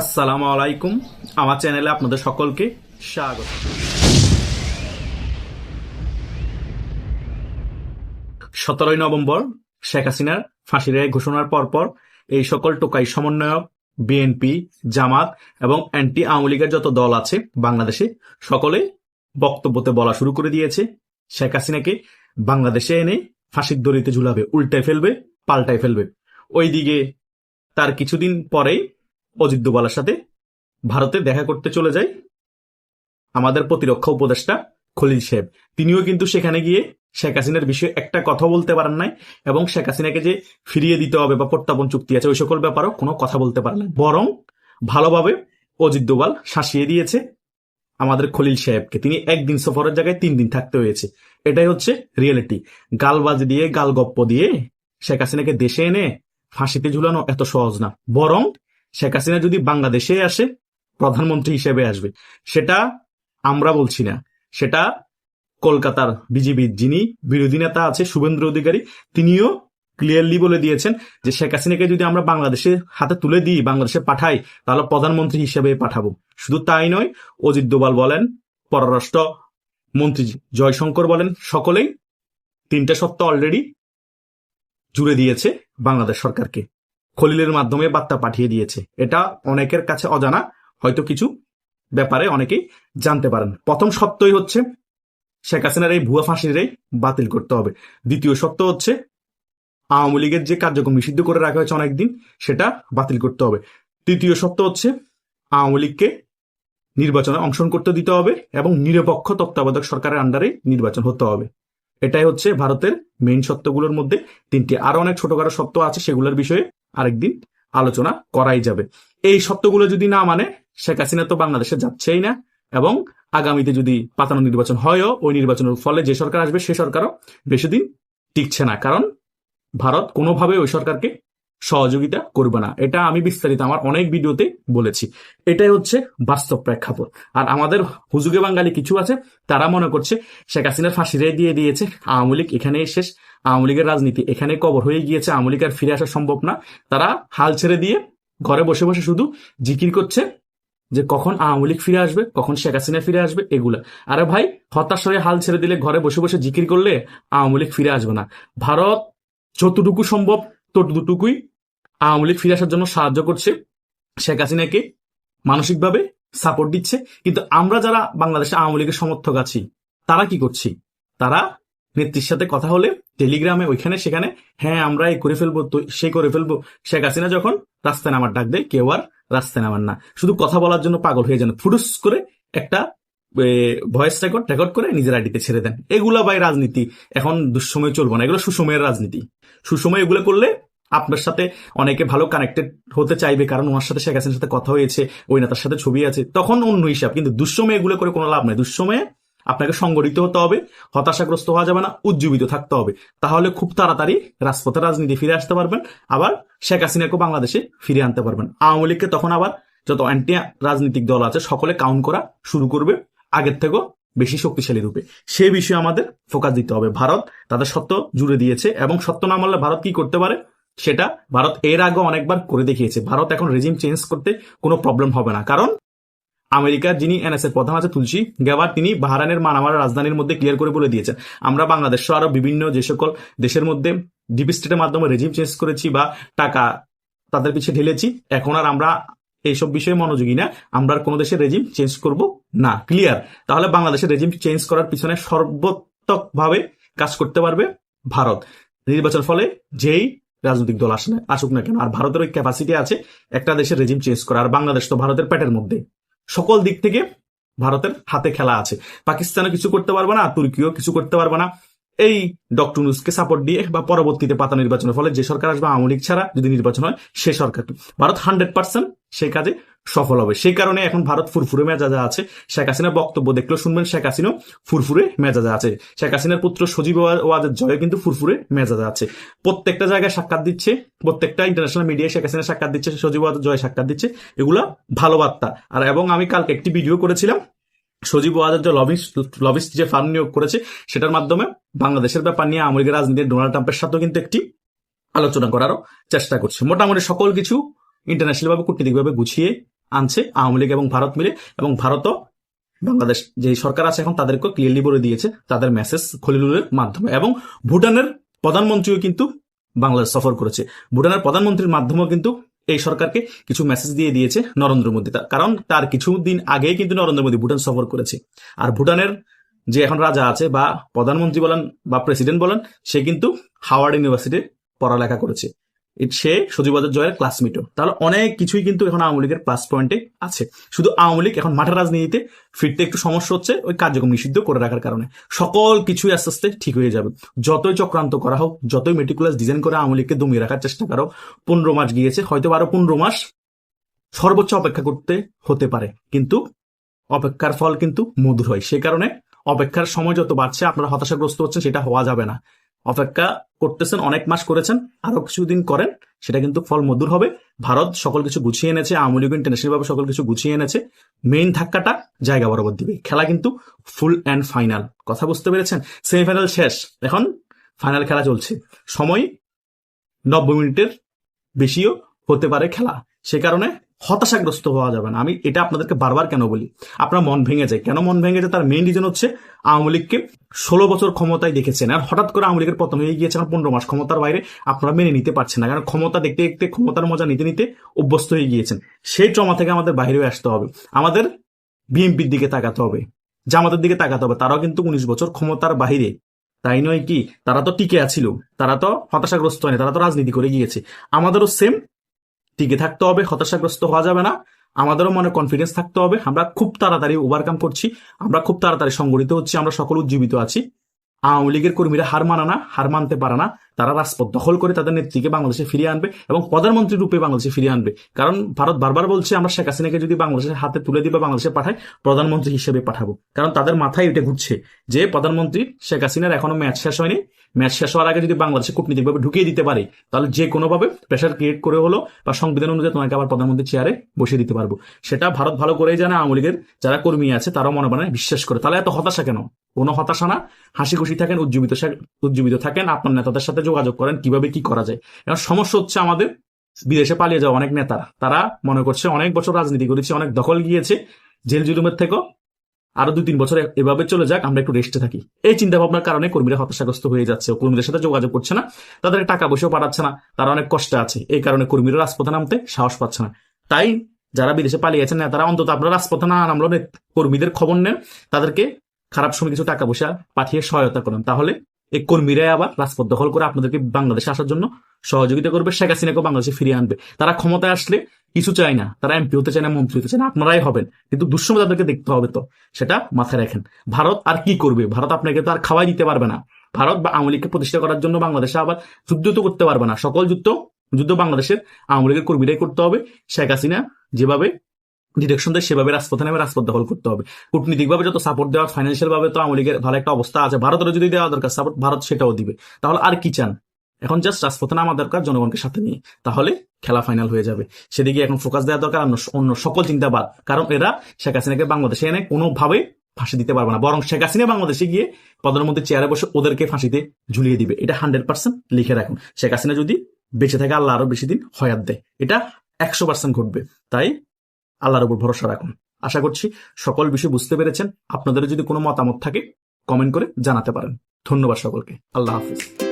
আসসালামু আলাইকুম। আমার চ্যানেলে আপনাদের সকলকে স্বাগত। সতেরোই নভেম্বর শেখ হাসিনার ফাঁসির রায় ঘোষণার পরপর এই সকল টোকাই সমন্বয়ক, বিএনপি, জামাত এবং অ্যান্টি আওয়ামী লীগের যত দল আছে বাংলাদেশে, সকলে বক্তব্যতে বলা শুরু করে দিয়েছে। শেখ হাসিনাকে বাংলাদেশে এনে ফাঁসির দড়িতে ঝুলাবে, উল্টায় ফেলবে, পাল্টায় ফেলবে। ওইদিকে তার কিছুদিন পরেই অজিত দোবালের সাথে ভারতে দেখা করতে চলে যায় আমাদের প্রতিরক্ষা উপদেষ্টা খলিল সাহেব। তিনিও কিন্তু সেখানে গিয়ে শেখ হাসিনার বিষয়ে একটা কথা বলতে পারেন নাই এবং শেখ হাসিনাকে যে ফিরিয়ে দিতে হবে বা প্রত্যাপন চুক্তি আছে, ওই সকল ব্যাপারেও কোনো কথা বলতে পারেন নাই। বরং ভালোভাবে অজিত দোবাল শাসিয়ে দিয়েছে আমাদের খলিল সাহেবকে। তিনি একদিন সফরের জায়গায় তিন দিন থাকতে হয়েছে। এটাই হচ্ছে রিয়েলিটি গালবাজ দিয়ে গাল গপ্প দিয়ে শেখ হাসিনাকে দেশে এনে ফাঁসিতে ঝুলানো এত সহজ না। বরং শেখ হাসিনা যদি বাংলাদেশে আসে, প্রধানমন্ত্রী হিসেবে আসবে। সেটা আমরা বলছি না। সেটা কলকাতার বিজেপির যিনি বিরোধী নেতা আছে শুভেন্দ্র অধিকারী, তিনিও ক্লিয়ারলি বলে দিয়েছেন যে শেখ হাসিনাকে যদি আমরা বাংলাদেশে হাতে তুলে দিই, বাংলাদেশে পাঠাই, তাহলে প্রধানমন্ত্রী হিসেবে পাঠাবো। শুধু তাই নয়, অজিত দোবাল বলেন, পররাষ্ট্র মন্ত্রী জয়শঙ্কর বলেন, সকলেই তিনটা সত্য অলরেডি জুড়ে দিয়েছে বাংলাদেশ সরকারকে। খলিলের মাধ্যমে বার্তা পাঠিয়ে দিয়েছে। এটা অনেকের কাছে অজানা, হয়তো কিছু ব্যাপারে অনেকেই জানতে পারেন। প্রথম সত্যই হচ্ছে, শেখ হাসিনার এই ভুয়া ফাঁসির বাতিল করতে হবে। দ্বিতীয় সত্য হচ্ছে, আওয়ামী লীগের যে কার্যক্রম নিষিদ্ধ করে রাখা হয়েছে অনেকদিন, সেটা বাতিল করতে হবে। তৃতীয় সত্য হচ্ছে, আওয়ামী লীগকে নির্বাচনে অংশগ্রহণ করতে দিতে হবে এবং নিরপেক্ষ তত্ত্বাবধায়ক সরকারের আন্ডারে নির্বাচন হতে হবে। এটাই হচ্ছে ভারতের মেইন সত্যগুলোর মধ্যে তিনটি। আরও অনেক ছোটখাটো সত্য আছে, সেগুলোর বিষয়ে আরেকদিন আলোচনা করাই যাবে। এই সত্যগুলো যদি না মানে শেখ হাসিনা তো বাংলাদেশে যাচ্ছেই না এবং আগামীতে যদি পাতানো নির্বাচন হয়ও, ওই নির্বাচনের ফলে যে সরকার আসবে সে সরকারও বেশি দিন টিকছে না। কারণ ভারত কোনোভাবে ওই সরকারকে সহযোগিতা করবে না। এটা আমি বিস্তারিত আমার অনেক ভিডিওতে বলেছি। এটাই হচ্ছে বাস্তব প্রেক্ষাপট। আর আমাদের হুজুগে বাঙালি কিছু আছে, তারা মনে করছে শেখ হাসিনার ফাঁসি রেয়ে দিয়ে দিয়েছে, আওয়ামী লীগ এখানে শেষ, আওয়ামী লীগের রাজনীতি এখানে কবর হয়ে গিয়েছে, আওয়ামী লীগ আর ফিরে আসা সম্ভব না। তারা হাল ছেড়ে দিয়ে ঘরে বসে বসে শুধু জিকির করছে যে কখন আওয়ামী লীগ ফিরে আসবে, কখন শেখ হাসিনা ফিরে আসবে, এগুলা। আরে ভাই, হতাশ হয়ে হাল ছেড়ে দিলে ঘরে বসে বসে জিকির করলে আওয়ামী লীগ ফিরে আসবে না। ভারত যতটুকু সম্ভব ততটুকুই আওয়ামী লীগ ফিরে আসার জন্য সাহায্য করছে। শেখ হাসিনাকে মানসিকভাবে সাপোর্ট দিচ্ছে। কিন্তু আমরা যারা বাংলাদেশে আওয়ামী লীগের সমর্থক আছি, তারা কি করছি? তারা নেত্রীর সাথে কথা হলে টেলিগ্রামে ওইখানে সেখানে হ্যাঁ আমরা এই করে ফেলব, তো সে করে ফেলব। শেখ হাসিনা যখন রাস্তায় নামার ডাক দেয়, কেউ আর রাস্তায় নামার না। শুধু কথা বলার জন্য পাগল হয়ে যান। ফুডুস করে একটা ভয়েস রেকর্ড রেকর্ড করে নিজের আইডিতে ছেড়ে দেন। এগুলা ভাই রাজনীতি। এখন দুঃসময় চলবো না। এগুলো সুসময়ের রাজনীতি। সুসময় এগুলো করলে আপনার সাথে অনেকে ভালো কানেক্টেড হতে চাইবে, কারণ ওনার সাথে শেখ হাসিনার সাথে কথা হয়েছে, ওই নেতার সাথে ছবি আছে। তখন অন্য হিসাব। কিন্তু দুঃসময়ে এগুলো করে কোনো লাভ নেই। দুঃসময়ে আপনাকে সংগঠিত হতে হবে, হতাশাগ্রস্ত হওয়া যাবে না, উজ্জীবিত থাকতে হবে। তাহলে খুব তাড়াতাড়ি রাজপথে রাজনীতি ফিরে আসতে পারবেন, আবার শেখ হাসিনাকে বাংলাদেশে ফিরে আনতে পারবেন। আওয়ামী লীগকে তখন আবার যত অ্যান্টি রাজনৈতিক দল আছে, সকলে কাউন্ট করা শুরু করবে। আগের থেকেও বেশি শক্তিশালী রূপে। সে বিষয়ে আমাদের ফোকাস দিতে হবে। ভারত তাদের সত্য জুড়ে দিয়েছে এবং সত্য না মানলে ভারত কি করতে পারে? সেটা ভারত এর আগে অনেকবার করে দেখিয়েছে। ভারত এখন রেজিম চেঞ্জ করতে কোনো প্রবলেম হবে না। কারণ আমেরিকার যিনি এনএসএর প্রধান আছে, তুলসী গেবার তিনি বাহারানের মানামার রাজধানীর মধ্যে ক্লিয়ার করে বলে দিয়েছেন। আমরা বাংলাদেশ আরও বিভিন্ন যে সকল দেশের মধ্যে ডিপ স্টেটের মাধ্যমে রেজিম চেঞ্জ করেছি বা টাকা তাদের পিছিয়ে ঢেলেছি, এখন আর আমরা এইসব বিষয়ে মনোযোগী না। আমরা কোনো দেশের রেজিম চেঞ্জ করব না। ক্লিয়ার তাহলে বাংলাদেশের রেজিম চেঞ্জ করার পিছনে সর্বোত্তকভাবে কাজ করতে পারবে ভারত। নির্বাচন ফলে যেই রাজনৈতিক দল আসে আসুক না কেন, আর ভারতের ওই ক্যাপাসিটি আছে একটা দেশের রেজিম চেঞ্জ করা। আর বাংলাদেশ তো ভারতের পেটের মধ্যে। সকল দিক থেকে ভারতের হাতে খেলা আছে। পাকিস্তানও কিছু করতে পারবে না, তুর্কিও কিছু করতে পারবে না। এই ডক্টর নুসকে সাপোর্ট দিয়ে বা পরবর্তীতে পাতা নির্বাচনের ফলে যে সরকার আসবে, আওয়ামী লীগ ছাড়া যদি নির্বাচন হয়, সে সরকার ভারত হান্ড্রেড পার্সেন্ট সেই কাজে সফল হবে। সেই কারণে এখন ভারত ফুরফুরে মেজাজে আছে। শেখ হাসিনার বক্তব্য দেখলেও শুনবেন শেখ হাসিনাও ফুরফুরে মেজাজে আছে। শেখ হাসিনার পুত্র সজীব ওয়াজের জয় কিন্তু ফুরফুরে মেজাজে আছে। প্রত্যেকটা জায়গায় সাক্ষাৎ দিচ্ছে, প্রত্যেকটা ইন্টারন্যাশনাল মিডিয়ায় শেখ হাসিনা সাক্ষাৎ দিচ্ছে, সজীব ওয়াজের জয় সাক্ষাৎ দিচ্ছে। এগুলা ভালো বার্তা। আর এবং আমি কালকে একটি ভিডিও করেছিলাম, সজীব ওয়াজের লবিস্ট লবিস্ট যে ফার্ম নিয়োগ করেছে, সেটার মাধ্যমে বাংলাদেশের ব্যাপার নিয়ে আমেরিকার রাজনীতি ডোনাল্ড ট্রাম্পের সাথেও কিন্তু একটি আলোচনা করারও চেষ্টা করছে। মোটামুটি সকল কিছু ইন্টারন্যাশনাল ভাবে কূটনীতিকভাবে গুছিয়ে আনছে আওয়ামী লীগ এবং ভারত মিলে। এবং ভারতও বাংলাদেশ যে সরকার আছে এখন তাদেরকে ক্লিয়ারলি বলে দিয়েছে তাদের মেসেজ খলিলুরের মাধ্যমে। এবং ভুটানের প্রধানমন্ত্রীও কিন্তু বাংলাদেশ সফর করেছে। ভুটানের প্রধানমন্ত্রীর মাধ্যমেও কিন্তু এই সরকারকে কিছু মেসেজ দিয়ে দিয়েছে নরেন্দ্র মোদী। কারণ তার কিছুদিন আগেই কিন্তু নরেন্দ্র মোদী ভুটান সফর করেছে। আর ভুটানের যে এখন রাজা আছে বা প্রধানমন্ত্রী বলেন বা প্রেসিডেন্ট বলেন, সে কিন্তু হাওয়ার্ড ইউনিভার্সিটির পড়ালেখা করেছে। সে সজীবাজার জয়ের ক্লাসমেটও তাহলে অনেক কিছুই কিন্তু এখন আওয়ামী লীগের প্লাস পয়েন্টে আছে। শুধু আওয়ামী লীগ, এখন মাঠের রাজনীতিতে ফিরতে একটু সমস্যা হচ্ছে ওই কার্যক্রম নিষিদ্ধ করে রাখার কারণে। সকল কিছুই আস্তে আস্তে ঠিক হয়ে যাবে। যতই চক্রান্ত করা হোক, যতই মেটিকুলাস ডিজাইন করে আওয়ামী লীগকে দমিয়ে রাখার চেষ্টা করো, পনেরো মাস গিয়েছে, হয়তো আরও পনেরো মাস সর্বোচ্চ অপেক্ষা করতে হতে পারে। কিন্তু অপেক্ষার ফল কিন্তু মধুর হয়। সে কারণে অপেক্ষার সময় যত বাড়ছে, আপনারা হতাশাগ্রস্ত হচ্ছেন, সেটা হওয়া যাবে না। অপেক্ষা করতেছেন, অনেক মাস করেছেন, আরও কিছুদিন করেন, সেটা কিন্তু ফল মধুর হবে। ভারত সকল কিছু গুছিয়ে এনেছে, আওয়ামী লীগ ইন্টারন্যাশনাল ভাবে সকল কিছু গুছিয়ে এনেছে। মেইন ধাক্কাটা জায়গা বরাবর দিবে। খেলা কিন্তু ফুল অ্যান্ড ফাইনাল কথা বুঝতে পেরেছেন? সেমিফাইনাল শেষ। এখন ফাইনাল খেলা চলছে। সময় নব্বই মিনিটের বেশিও হতে পারে খেলা। সে কারণে হতাশাগ্রস্ত হওয়া যাবে না। আমি এটা আপনাদেরকে বারবার কেন বলি? আপনার মন ভেঙে যায়। কেন মন ভেঙে যায়? তার মেইন রিজন হচ্ছে আওয়ামী লীগকে ষোলো বছর ক্ষমতায় দেখেছেন। আর হঠাৎ করে আওয়ামী লীগের পতন হয়ে গিয়েছে পনেরো মাস ক্ষমতার বাইরে আপনারা মেনে নিতে পারছেন না। কারণ ক্ষমতা দেখতে দেখতে, ক্ষমতার মজা নিতে নিতে অভ্যস্ত হয়ে গিয়েছেন। সেই ট্রমা থেকে আমাদের বাইরে আসতে হবে। আমাদের বিএনপির দিকে তাকাতে হবে। জামাতের দিকে তাকাতে হবে। তারাও কিন্তু উনিশ বছর ক্ষমতার বাহিরে। তাই নয় কি? তারা তো টিকে আছিল। তারা তো হতাশাগ্রস্ত হয়নি। তারা তো রাজনীতি করে গিয়েছে। আমাদেরও সেম টিকে থাকতে হবে, হতাশাগ্রস্ত হওয়া যাবে না। আমাদেরও মনে কনফিডেন্স থাকতে হবে। আমরা খুব তাড়াতাড়ি ওভারকাম করছি। আমরা খুব তাড়াতাড়ি সংগঠিত হচ্ছি। আমরা সকল উজ্জীবিত আছি। আওয়ামী লীগের কর্মীরা হার মানা না, হার মানতে পারে না। তারা রাজপথ দখল করে তাদের নেত্রীকে বাংলাদেশে ফিরিয়ে আনবে এবং প্রধানমন্ত্রী রূপে বাংলাদেশে ফিরিয়ে আনবে। কারণ ভারত বারবার বলছে, আমরা শেখ হাসিনাকে যদি বাংলাদেশের হাতে তুলে দিবে বাংলাদেশে পাঠাই, প্রধানমন্ত্রী হিসেবে পাঠাবো। কারণ তাদের মাথায় এটা ঘুরছে যে প্রধানমন্ত্রী শেখ হাসিনার এখনও ম্যাচ শেষ হয়নি। ম্যাচ শেষ হওয়ার আগে যদি বাংলাদেশে কূটনীতিকভাবে ঢুকিয়ে দিতে পারে, তাহলে যে কোনোভাবে প্রেশার ক্রিয়েট করে হলো বা সংবিধান অনুযায়ী তোমাকে আবার প্রধানমন্ত্রী চেয়ারে বসিয়ে দিতে পারব। সেটা ভারত ভালো করেই জানে, আওয়ামী লীগের যারা কর্মী আছে তারাও মনে মনে বিশ্বাস করে। তাহলে এত হতাশা কেন? কোনো হতাশা না? হাসি খুশি থাকেন, উজ্জীবিত উজ্জীবিত থাকেন, আপনার নেতাদের সাথে যোগাযোগ করেন, কীভাবে কি করা যায়? এখন সমস্যা হচ্ছে আমাদের বিদেশে পালিয়ে যাওয়া অনেক নেতারা। তারা মনে করছে অনেক বছর রাজনীতি করেছে, অনেক দখল গিয়েছে, জেল জুলুমের থেকেও আরও দুই, তিন বছর এভাবে চলে যাক, আমরা একটু রেস্টে থাকি। এই চিন্তা ভাবনার কারণে কর্মীরা হতাশাগ্রস্ত হয়ে যাচ্ছে কর্মীদের সাথে যোগাযোগ করছে না। তাদের টাকা পয়সাও পাঠাচ্ছে না। তারা অনেক কষ্টে আছে। এই কারণে কর্মীরা রাজপথে নামতে সাহস পাচ্ছে না। তাই যারা বিদেশে পালিয়ে আছেন না তারা অন্তত আপনারা রাজপথে না নামলো কর্মীদের খবর নেন। তাদেরকে খারাপ সময় কিছু টাকা পয়সা পাঠিয়ে সহায়তা করেন। তাহলে এই কর্মীরাই আবার রাজপথ দখল করে আপনাদেরকে বাংলাদেশে আসার জন্য সহযোগিতা করবে। শেখ হাসিনাকেও বাংলাদেশে ফিরিয়ে আনবে। তারা ক্ষমতায় আসলে কিছু চায় না। তারা এমপি হতে চায় না, মন্ত্রী হতে চায় না, আপনারাই হবেন। কিন্তু দুঃসময় তাদেরকে দেখতে হবে তো, সেটা মাথায় রাখেন। ভারত আর কি করবে? ভারত আপনাকে তো আর খাওয়াই দিতে পারবে না। ভারত বা আওয়ামী লীগকে প্রতিষ্ঠা করার জন্য বাংলাদেশে আবার যুদ্ধ তো করতে পারবে না। সকল যুদ্ধ যুদ্ধ বাংলাদেশের আওয়ামী লীগের কর্মীরাই করতে হবে। শেখ হাসিনা যেভাবে ডিরেকশন দেয়, সেভাবে রাজপথে নেমে রাজপথ দখল করতে হবে। কূটনীতিকভাবে যত সাপোর্ট দেওয়া ফাইন্যান্সিয়াল ভাবে তো আওয়ামী লীগের ভালো একটা অবস্থা আছে, ভারতেরও যদি দেওয়া দরকার সাপোর্ট ভারত সেটাও দিবে। তাহলে আর কি চান? এখন জাস্ট রাজপথে নামা দরকার জনগণকে সাথে নিয়ে। তাহলে খেলা ফাইনাল হয়ে যাবে। সেদিকে এখন ফোকাস দেওয়া দরকার অন্য অন্য সকল চিন্তা বাদ কারণ এরা শেখ হাসিনাকে বাংলাদেশে এনে কোনোভাবে ফাঁসি দিতে পারবে না। বরং শেখ হাসিনা বাংলাদেশে গিয়ে প্রধানমন্ত্রী চেয়ারে বসে ওদেরকে ফাঁসিতে ঝুলিয়ে দিবে। এটা হান্ড্রেড পার্সেন্ট লিখে রাখুন। শেখ হাসিনা যদি বেঁচে থাকে, আল্লাহ আরও বেশি দিন হয়াত দেয়। এটা একশো পার্সেন্ট ঘটবে। তাই আল্লাহর উপর ভরসা রাখুন। আশা করছি সকল বিষয় বুঝতে পেরেছেন। আপনাদের যদি কোনো মতামত থাকে কমেন্ট করে জানাতে পারেন। ধন্যবাদ সকলকে। আল্লাহ হাফিজ।